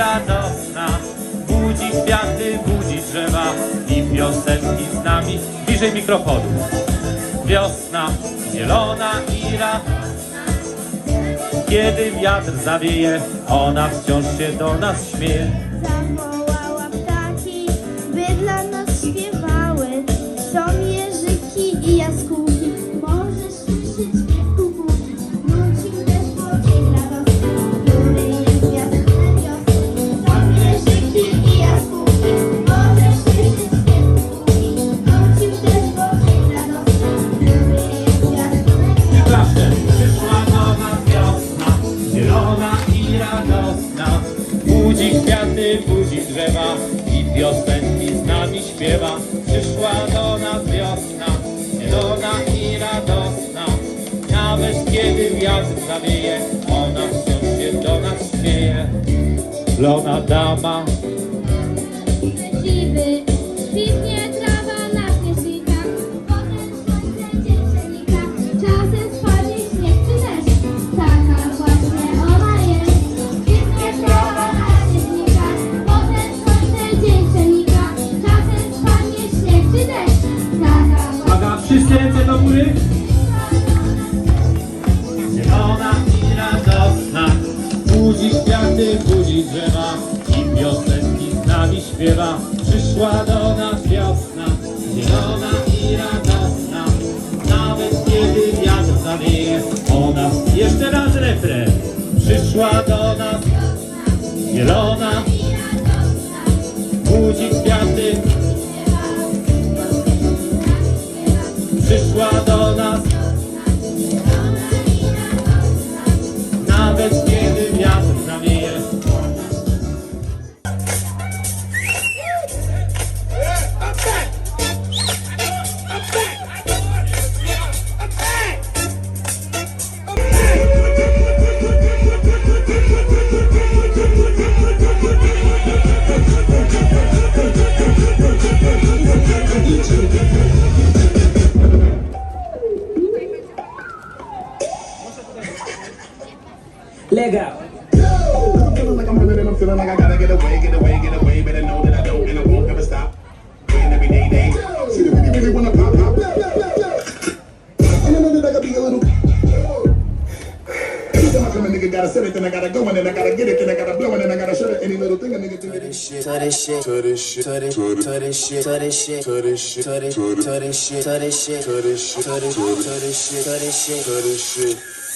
radosna. Budzi kwiaty, budzi drzewa i piosenki z nami. Bliżej mikrofonu. Wiosna zielona i radosna. Kiedy wiatr zawieje, ona wciąż się do nas śmieje. I radosna. Budzi kwiaty, budzi drzewa i piosenki z nami śpiewa. Przyszła do nas wiosna, zielona i radosna. Nawet kiedy wiatr zawieje, ona wciąż się do nas śmieje. Lona dama, Zielona i radosna, budzi kwiaty, budzi drzewa i piosenki z nami śpiewa. Przyszła do nas wiosna, zielona i radosna, nawet kiedy wiatr zawieje, ona jeszcze raz refren. Przyszła do nas zielona, budzi kwiaty, przyszła do Legal. feeling like I'm running and I'm feeling like I gotta get away, get away, get away, I know that I don't and I won't ever stop. Praying every day, day. See, they really, really wanna pop, pop, blah, blah, blah, blah. And I know that I gotta be a little. I come, a nigga gotta set it, then I gotta go, and then I gotta get it, then I gotta blow, and then I gotta shut it. Any little thing a nigga think it is. shit, to this shit, to this shit, to this shit, to this shit, to this shit, to this shit, to this shit, to this shit, to this shit, to this shit, to this shit, to this shit, to this shit, to this shit.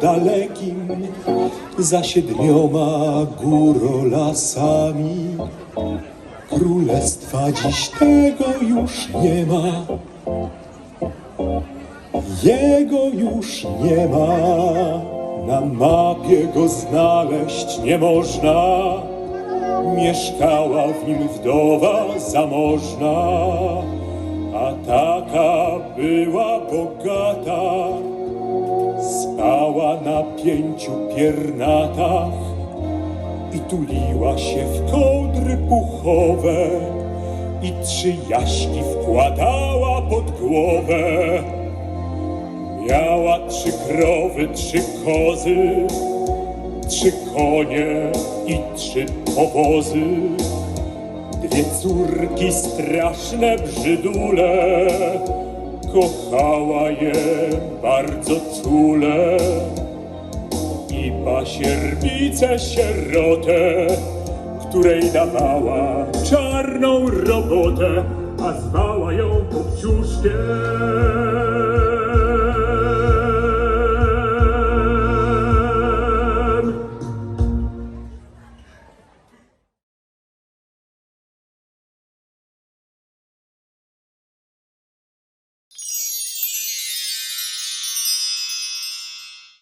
dalekim, za siedmioma górolasami. Królestwa dziś tego już nie ma, jego już nie ma. Na mapie go znaleźć nie można, mieszkała w nim wdowa zamożna. A taka była bogata, spała na pięciu piernatach i tuliła się w kołdry puchowe i trzy jaśki wkładała pod głowę. Miała trzy krowy, trzy kozy, trzy konie i trzy powozy. Dwie córki straszne brzydule, kochała je bardzo czule. I pasierbicę sierotę, której dawała czarną robotę, a zwała ją Kopciuszkiem.